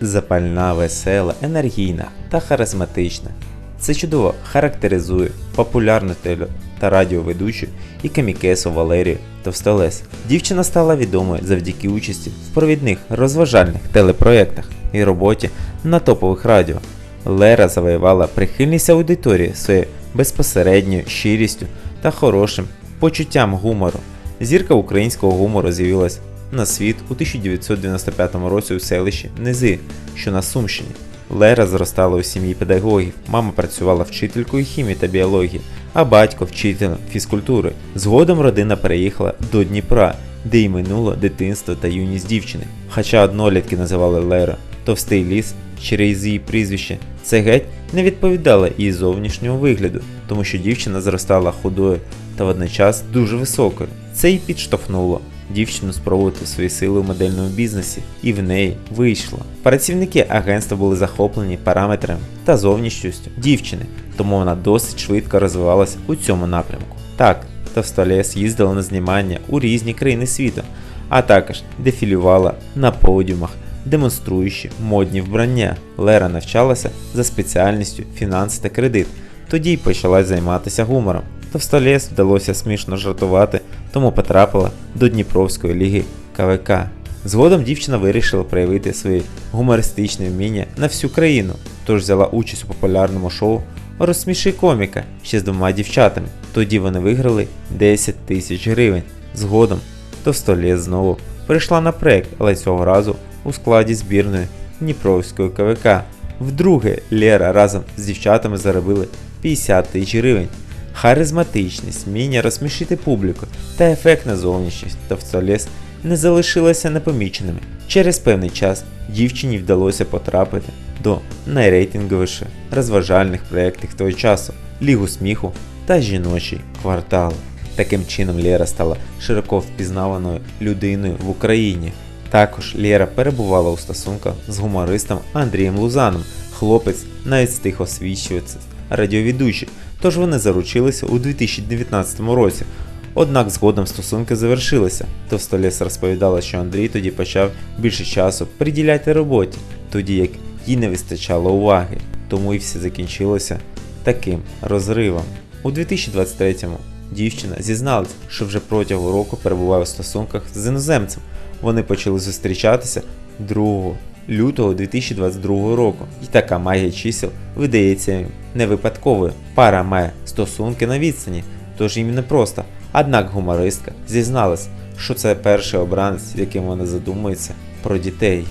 Запальна, весела, енергійна та харизматична. Це чудово характеризує популярну теле та радіоведучу і комікесу Валерію Товстолес. Дівчина стала відомою завдяки участі в провідних розважальних телепроєктах і роботі на топових радіо. Лера завоювала прихильність аудиторії своєю безпосередньою щирістю та хорошим почуттям гумору. Зірка українського гумору з'явилась на світ у 1995 році у селищі Низи, що на Сумщині. Лера зростала у сім'ї педагогів, мама працювала вчителькою хімії та біології, а батько вчителем фізкультури. Згодом родина переїхала до Дніпра, де й минуло дитинство та юність дівчини. Хоча однолітки називали Лера Товстий ліс через її прізвище, це геть не відповідало її зовнішнього вигляду, тому що дівчина зростала худою та водночас дуже високою. Це й підштовхнуло дівчину спробувати свої сили у модельному бізнесі, і в неї вийшло. Працівники агентства були захоплені параметрами та зовнішністю дівчини, тому вона досить швидко розвивалася у цьому напрямку. Так, Товстолес їздила на знімання у різні країни світу, а також дефілювала на подіумах, демонструючи модні вбрання. Лера навчалася за спеціальністю фінанси та кредит, тоді й почала займатися гумором. Товстолес вдалося смішно жартувати, тому потрапила до Дніпровської ліги КВК. Згодом дівчина вирішила проявити свої гумористичні вміння на всю країну, тож взяла участь у популярному шоу Розсміши коміка ще з двома дівчатами. Тоді вони виграли 10 тисяч гривень. Згодом Товстолес знову прийшла на проект, але цього разу у складі збірної Дніпровської КВК. Вдруге Лера разом з дівчатами заробили 50 тисяч гривень. Харизматичність, вміння розсмішити публіку та ефектна зовнішність Товстолес не залишилися непоміченими. Через певний час дівчині вдалося потрапити до найрейтинговіших розважальних проєктів того часу Лігу сміху та жіночий квартал. Таким чином Лера стала широко впізнаваною людиною в Україні. Також Лера перебувала у стосунках з гумористом Андрієм Лузаном. Хлопець навіть встиг освічуватися радіоведучий, тож вони заручилися у 2019 році. Однак згодом стосунки завершилися. Товстолес розповідала, що Андрій тоді почав більше часу приділяти роботі, тоді як їй не вистачало уваги, тому і все закінчилося таким розривом. У 2023-му дівчина зізналась, що вже протягом року перебуває у стосунках з іноземцем. Вони почали зустрічатися 2 лютого 2022 року. І така магія чисел видається не випадковою. Пара має стосунки на відстані, тож їм не просто. Однак гумористка зізналась, що це перший обранець, з яким вона задумується про дітей.